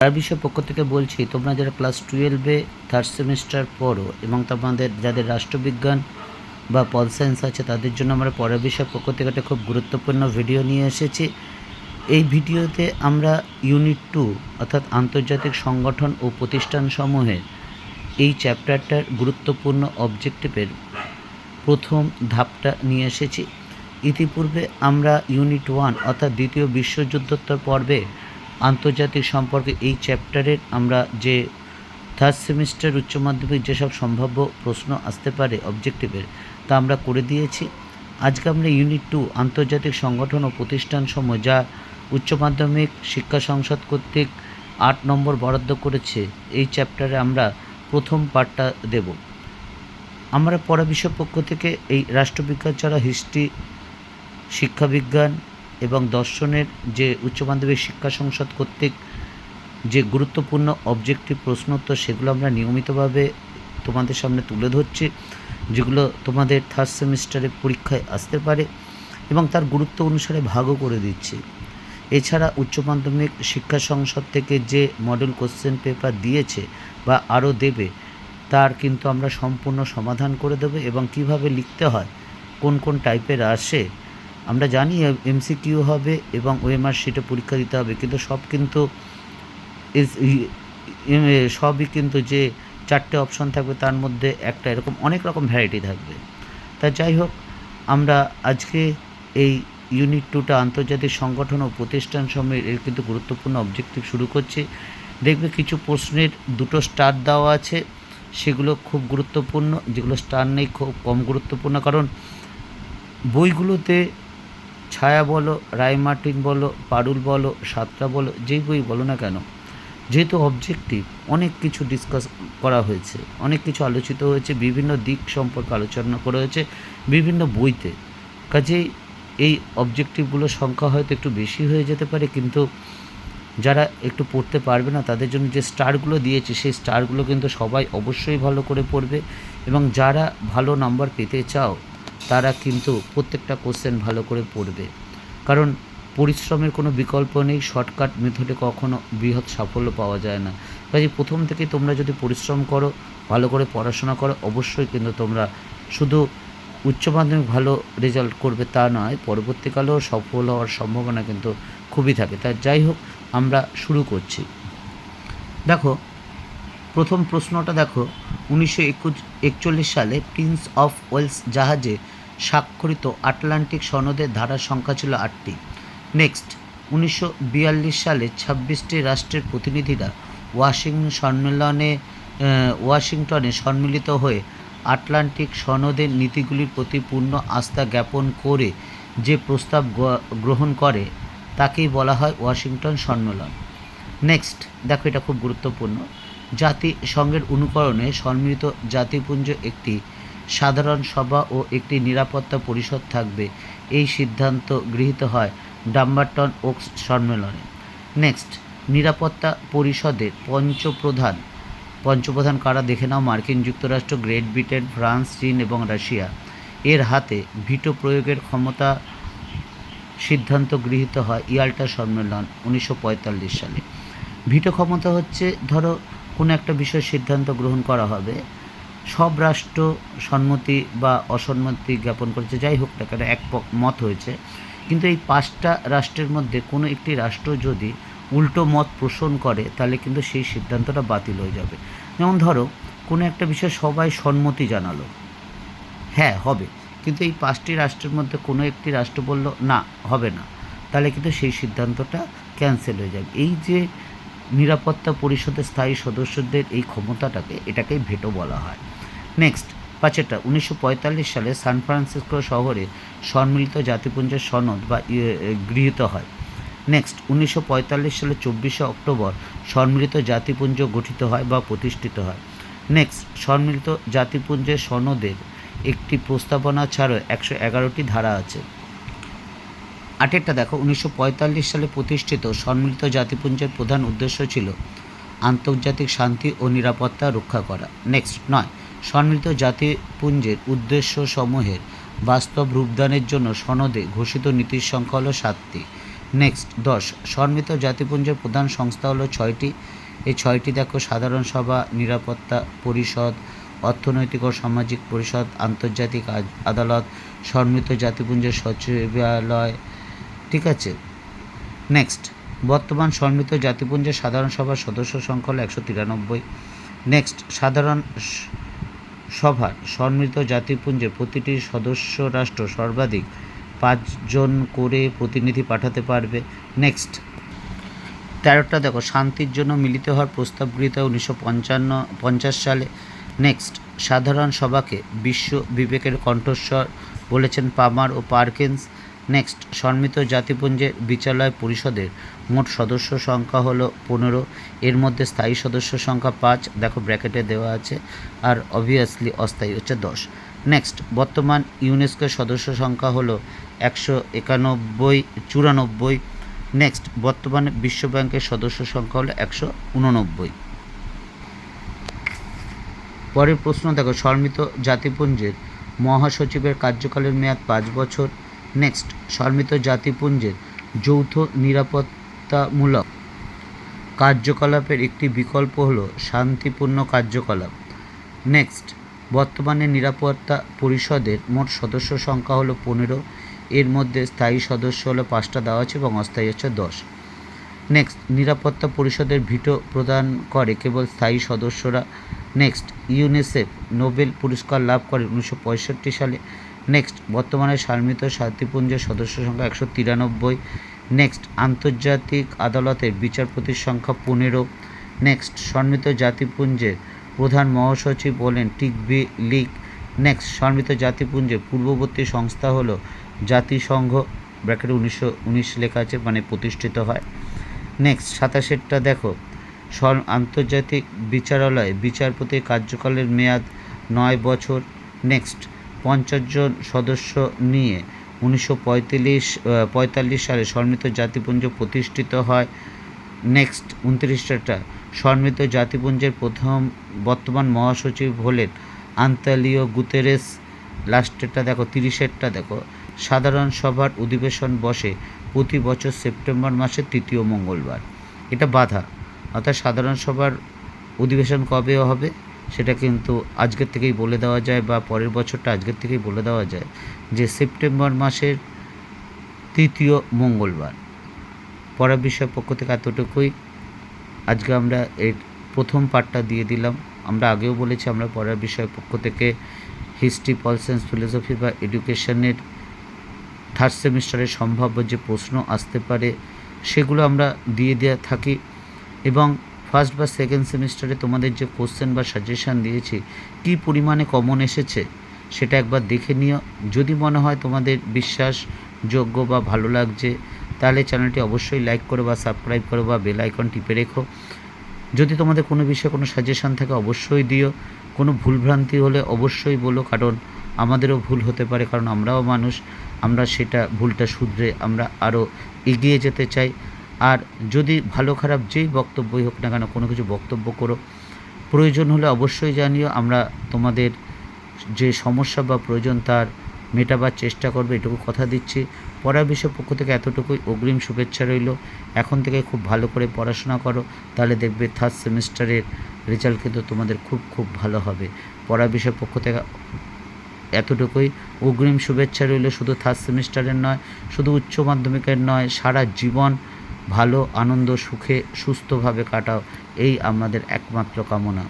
বিষয়ে পক্ষ থেকে বলছি, তোমরা যারা ক্লাস টুয়েলভে থার্ড সেমিস্টার পড়ো এবং তোমাদের যাদের রাষ্ট্রবিজ্ঞান বা পল সায়েন্স আছে, তাদের জন্য আমরা পরের বিষয় পক্ষ থেকে একটা খুব গুরুত্বপূর্ণ ভিডিও নিয়ে এসেছি। এই ভিডিওতে আমরা ইউনিট টু অর্থাৎ আন্তর্জাতিক সংগঠন ও প্রতিষ্ঠানসমূহের এই চ্যাপ্টারটার গুরুত্বপূর্ণ অবজেক্টিভের প্রথম ধাপটা নিয়ে এসেছি। ইতিপূর্বে আমরা ইউনিট ওয়ান অর্থাৎ দ্বিতীয় বিশ্বযুদ্ধোত্তর পর্বে আন্তর্জাতিক সম্পর্কে এই চ্যাপ্টারের আমরা যে থার্ড সেমিস্টার উচ্চ মাধ্যমিক যেসব সম্ভাব্য প্রশ্ন আসতে পারে অবজেক্টিভের তা আমরা করে দিয়েছি। আজকে আমরা ইউনিট টু আন্তর্জাতিক সংগঠন ও প্রতিষ্ঠান সমূহ, যা উচ্চ মাধ্যমিক শিক্ষা সংসদ কর্তৃক আট নম্বর বরাদ্দ করেছে, এই চ্যাপ্টারে আমরা প্রথম পার্টটা দেব। আমরা পড়া বিষয় পক্ষ থেকে এই রাষ্ট্রবিজ্ঞান ছাড়া হিস্ট্রি শিক্ষাবিজ্ঞান এবং দর্শনের যে উচ্চ মাধ্যমিক শিক্ষা সংসদ কর্তৃক যে গুরুত্বপূর্ণ অবজেক্টিভ প্রশ্ন প্রশ্নোত্তর, সেগুলো আমরা নিয়মিতভাবে তোমাদের সামনে তুলে ধরছি, যেগুলো তোমাদের থার্ড সেমিস্টারে পরীক্ষায় আসতে পারে এবং তার গুরুত্ব অনুসারে ভাগও করে দিচ্ছি। এছাড়া উচ্চ মাধ্যমিক শিক্ষা সংসদ থেকে যে মডেল কোশ্চেন পেপার দিয়েছে বা আরও দেবে, তার কিন্তু আমরা সম্পূর্ণ সমাধান করে দেবো এবং কীভাবে লিখতে হয়, কোন কোন টাইপের আসে আমরা জানি এমসিকিউ হবে এবং ওএমআর সেটা পরীক্ষা দিতে হবে, কিন্তু সব কিন্তু সবই কিন্তু যে চারটে অপশন থাকবে তার মধ্যে একটা এরকম অনেক রকম ভ্যারাইটি থাকবে। তা যাই হোক, আমরা আজকে এই ইউনিট টুটা আন্তর্জাতিক সংগঠন ও প্রতিষ্ঠান সময়ের এর কিন্তু গুরুত্বপূর্ণ অবজেক্টিভ শুরু করছি। দেখবে কিছু প্রশ্নের দুটো স্টার দেওয়া আছে, সেগুলো খুব গুরুত্বপূর্ণ, যেগুলো স্টার নেই খুব কম গুরুত্বপূর্ণ, কারণ বইগুলোতে ছায়া বলো, রায় মার্টিন বলো, পারুল বলো সাতটা বলো যেই বই বলো না কেন, যেহেতু অবজেক্টিভ অনেক কিছু ডিসকাস করা হয়েছে, অনেক কিছু আলোচিত হয়েছে, বিভিন্ন দিক সম্পর্কে আলোচনা করা হয়েছে, বিভিন্ন বইতে। কাজেই এই অবজেক্টিভগুলোর সংখ্যা হয়তো একটু বেশি হয়ে যেতে পারে, কিন্তু যারা একটু পড়তে পারবে না, তাদের জন্য যে স্টারগুলো দিয়েছে, সেই স্টারগুলো কিন্তু সবাই অবশ্যই ভালো করে পড়বে, এবং যারা ভালো নাম্বার পেতে চাও তারা কিন্তু প্রত্যেকটা কোশ্চেন ভালো করে পড়বে। কারণ পরিশ্রমের কোনো বিকল্প নেই শর্টকাট মেথডে কখনো বৃহৎ সাফল্য পাওয়া যায় না। কাজে প্রথম থেকে তোমরা যদি পরিশ্রম করো, ভালো করে পড়াশোনা করো, অবশ্যই কিন্তু তোমরা শুধু উচ্চ মাধ্যমিক ভালো রেজাল্ট করবে তা নয়, পরবর্তীকালেও সফল হওয়ার সম্ভাবনা কিন্তু খুবই থাকে। তা যাই হোক, আমরা শুরু করছি। দেখো প্রথম প্রশ্নটা দেখো, উনিশশো একচল্লিশ সালে প্রিন্স অফ ওয়েলস জাহাজে স্বাক্ষরিত আটলান্টিক সনদের ধারার সংখ্যা ছিল আটটি। নেক্সট উনিশশো বিয়াল্লিশ সালে ছাব্বিশটি রাষ্ট্রের প্রতিনিধিরা ওয়াশিংটন সম্মেলনে ওয়াশিংটনে সম্মিলিত হয়ে আটলান্টিক সনদের নীতিগুলির প্রতি পূর্ণ আস্থা জ্ঞাপন করে যে প্রস্তাব গ্রহণ করে, তাকেই বলা হয় ওয়াশিংটন সম্মেলন নেক্সট দেখো এটা খুব গুরুত্বপূর্ণ। জাতিসংঘের অনুকরণে সম্মিলিত জাতিপুঞ্জ একটি সাধারণ সভা ও একটি নিরাপত্তা পরিষদ থাকবে। এই সিদ্ধান্ত গৃহীত হয় ডাম্বারটন ওক্স সম্মেলনে। নেক্সট, নিরাপত্তা পরিষদের পঞ্চপ্রধান। পঞ্চপ্রধান কারা দেখে নাও? মার্কিন যুক্তরাষ্ট্র, গ্রেট ব্রিটেন, ফ্রান্স, চীন এবং রাশিয়া। এর হাতে ভিটো প্রয়োগের ক্ষমতা সিদ্ধান্ত গৃহীত হয় ইয়াল্টা সম্মেলন উনিশশো পঁয়তাল্লিশ সালে। ভিটো ক্ষমতা হচ্ছে, ধরো কোনো একটা বিষয়ে সিদ্ধান্ত গ্রহণ করা হবে, সব রাষ্ট্র সম্মতি বা অসম্মতি জ্ঞাপন করেছে, যাই হোক না কেন এক মত হয়েছে। কিন্তু এই পাঁচটা রাষ্ট্রের মধ্যে কোনো একটি রাষ্ট্র যদি উল্টো মত পোষণ করে, তাহলে কিন্তু সেই সিদ্ধান্তটা বাতিল হয়ে যাবে। যেমন ধরো, কোনো একটা বিষয়ে সবাই সম্মতি জানালো। হ্যাঁ হবে। কিন্তু এই পাঁচটি রাষ্ট্রের মধ্যে কোনো একটি রাষ্ট্র বলল, না, হবে না। তাহলে কিন্তু সেই সিদ্ধান্তটা ক্যান্সেল হয়ে যাবে। এই যে নিরাপত্তা পরিষদের স্থায়ী সদস্যদের এই ক্ষমতাটাকে এটাকেই ভেটো বলা হয়। নেক্সট পাঁচেরটা উনিশশো পঁয়তাল্লিশ সালে সান ফ্রান্সিসকো শহরে সম্মিলিত জাতিপুঞ্জের সনদ বা ইয়ে, গৃহীত হয়। নেক্সট উনিশশো পঁয়তাল্লিশ সালে চব্বিশে অক্টোবর সম্মিলিত জাতিপুঞ্জ গঠিত হয় বা প্রতিষ্ঠিত হয়। নেক্সট সম্মিলিত জাতিপুঞ্জের সনদের একটি প্রস্তাবনা ছাড়াও একশো এগারোটি ধারা আছে। আটেরটা দেখো, উনিশশো পঁয়তাল্লিশ সালে প্রতিষ্ঠিত সম্মিলিত জাতিপুঞ্জের প্রধান উদ্দেশ্য ছিল আন্তর্জাতিক শান্তি ও নিরাপত্তা রক্ষা করা। নেক্সট নয়, সম্মিলিত জাতিপুঞ্জের উদ্দেশ্য সমূহের বাস্তব রূপদানের জন্য সনদে ঘোষিত নীতির সংখ্যা হলো সাতটি। নেক্সট দশ সন্মিত জাতিপুঞ্জের প্রধান সংস্থা হলো ছয়টি। এই ছয়টি দেখো, সাধারণ সভা, নিরাপত্তা পরিষদ, অর্থনৈতিক ও সামাজিক পরিষদ, আন্তর্জাতিক আদ- আদালত, সম্মিলিত জাতিপুঞ্জের সচিবালয় ঠিক আছে? নেক্সট বর্তমান সন্মিত জাতিপুঞ্জের সাধারণ সভার সদস্য সংখ্যা হলো একশো তিরানব্বই। নেক্সট সাধারণ সভার সন্মিত জাতিপুঞ্জের প্রতিটি সদস্য রাষ্ট্র সর্বাধিক পাঁচজন করে প্রতিনিধি পাঠাতে পারবে। নেক্সট তেরোটা দেখো, শান্তির জন্য মিলিত হওয়ার প্রস্তাব গৃহীত উনিশশো পঞ্চান্ন, পঞ্চাশ সালে। নেক্সট সাধারণ সভাকে বিশ্ব বিবেকের কণ্ঠস্বর বলেছেন পামার ও পার্কিন্স। নেক্সট সম্মিত জাতিপুঞ্জের বিচারলয় পরিষদের মোট সদস্য সংখ্যা হলো পনেরো। এর মধ্যে স্থায়ী সদস্য সংখ্যা পাঁচ, দেখো ব্র্যাকেটে দেওয়া আছে, আর অবভিয়াসলি অস্থায়ী হচ্ছে দশ। নেক্সট বর্তমান ইউনেস্কোর সদস্য সংখ্যা হলো একশো একানব্বই, চুরানব্বই। নেক্সট বর্তমানে বিশ্বব্যাংকের সদস্য সংখ্যা হলো একশো উননব্বই। পরের প্রশ্ন, দেখো সর্মিত জাতিপুঞ্জের মহাসচিবের কার্যকালের মেয়াদ পাঁচ বছর। নেক্সট সর্মিত জাতিপুঞ্জের যৌথ নিরাপত্তামূলক কার্যকলাপের একটি বিকল্প হল শান্তিপূর্ণ কার্যকলাপ। নেক্সট বর্তমানে নিরাপত্তা পরিষদের মোট সদস্য সংখ্যা হলো পনেরো। এর মধ্যে স্থায়ী সদস্য হলো পাঁচটা দেওয়া আছে এবং অস্থায়ী হচ্ছে দশ। নেক্সট নিরাপত্তা পরিষদের ভিটো প্রদান করে কেবল স্থায়ী সদস্যরা। নেক্সট ইউনিসেফ নোবেল পুরস্কার লাভ করে উনিশশো পঁয়ষট্টি সালে। নেক্সট বর্তমানে সার্মিত শান্তিপুঞ্জের সদস্য সংখ্যা একশো তিরানব্বই। নেক্সট আন্তর্জাতিক আদালতের বিচারপতির সংখ্যা পনেরো। নেক্সট সন্মিত জাতিপুঞ্জের প্রধান মহাসচিব হলেন টিকবি লিগ। নেক্সট সন্মিত জাতিপুঞ্জের পূর্ববর্তী সংস্থা হলো জাতিসংঘ। ব্র্যাকেট উনিশশো উনিশ লেখা আছে মানে প্রতিষ্ঠিত হয়। নেক্সট সাতাশেরটা দেখো। আন্তর্জাতিক বিচারালয়ে বিচারপতির কার্যকালের মেয়াদ নয় বছর। নেক্সট পঞ্চাশ জন সদস্য নিয়ে উনিশশো পঁয়তাল্লিশ পঁয়তাল্লিশ সালে সন্মিত জাতিপুঞ্জ প্রতিষ্ঠিত হয়। নেক্সট উনত্রিশটা। সন্মিত জাতিপুঞ্জের প্রথম বর্তমান মহাসচিব হলেন আন্তালিও গুতেরেস। লাস্টেরটা দেখো, তিরিশেরটা দেখো। সাধারণ সভার অধিবেশন বসে প্রতি বছর সেপ্টেম্বর মাসের তৃতীয় মঙ্গলবার। এটা বাধা। অর্থাৎ সাধারণ সভার অধিবেশন কবে হবে? সেটা কিন্তু আজকের থেকেই বলে দেওয়া যায় বা পরের বছরটা আজকের থেকেই বলে দেওয়া যায় যে সেপ্টেম্বর মাসের তৃতীয় মঙ্গলবার। পড়ার বিষয় পক্ষ থেকে এতটুকুই। আজকে আমরা এর প্রথম পার্টটা দিয়ে দিলাম। আমরা আগেও বলেছি আমরা পড়ার বিষয় পক্ষ থেকে হিস্ট্রি পল সায়েন্স ফিলোসফি বা এডুকেশনের থার্ড সেমিস্টারের সম্ভাব্য যে প্রশ্ন আসতে পারে, সেগুলো আমরা দিয়ে দেওয়া থাকি এবং ফার্স্ট বা সেকেন্ড সেমিস্টারে তোমাদের যে কোশ্চেন বা সাজেশান দিয়েছি, কী পরিমাণে কমন এসেছে সেটা একবার দেখে নিও। যদি মনে হয় তোমাদের বিশ্বাসযোগ্য বা ভালো লাগছে, তাহলে চ্যানেলটি অবশ্যই লাইক করো বা সাবস্ক্রাইব করো বা বেল আইকন টিপে রেখো। যদি তোমাদের কোনো বিষয়ে কোনো সাজেশান থাকে অবশ্যই দিও। কোনো ভুলভ্রান্তি হলে অবশ্যই বলো, কারণ আমাদেরও ভুল হতে পারে, কারণ আমরাও মানুষ। আমরা সেটা ভুলটা শুধরে আমরা আরও এগিয়ে যেতে চাই। আর যদি ভালো খারাপ যেই বক্তব্যই হোক না কেন, কোনো কিছু বক্তব্য করো, প্রয়োজন হলে অবশ্যই জানিও। আমরা তোমাদের যে সমস্যা বা প্রয়োজন তার মেটাবার চেষ্টা করবে, এটুকু কথা দিচ্ছি। পড়া বিষয় পক্ষ থেকে এতটুকুই। অগ্রিম শুভেচ্ছা রইল। এখন থেকে খুব ভালো করে পড়াশোনা করো, তাহলে দেখবে থার্ড সেমিস্টারের রেজাল্ট কিন্তু তোমাদের খুব খুব ভালো হবে। পড়া বিষয় পক্ষ থেকে এতটুকুই। অগ্রিম শুভেচ্ছা রইল। শুধু থার্ড সেমিস্টারের নয়, শুধু উচ্চ মাধ্যমিকের নয়, সারা জীবন ভালো আনন্দ সুখে সুস্থভাবে কাটাও। এই আমাদের একমাত্র কামনা।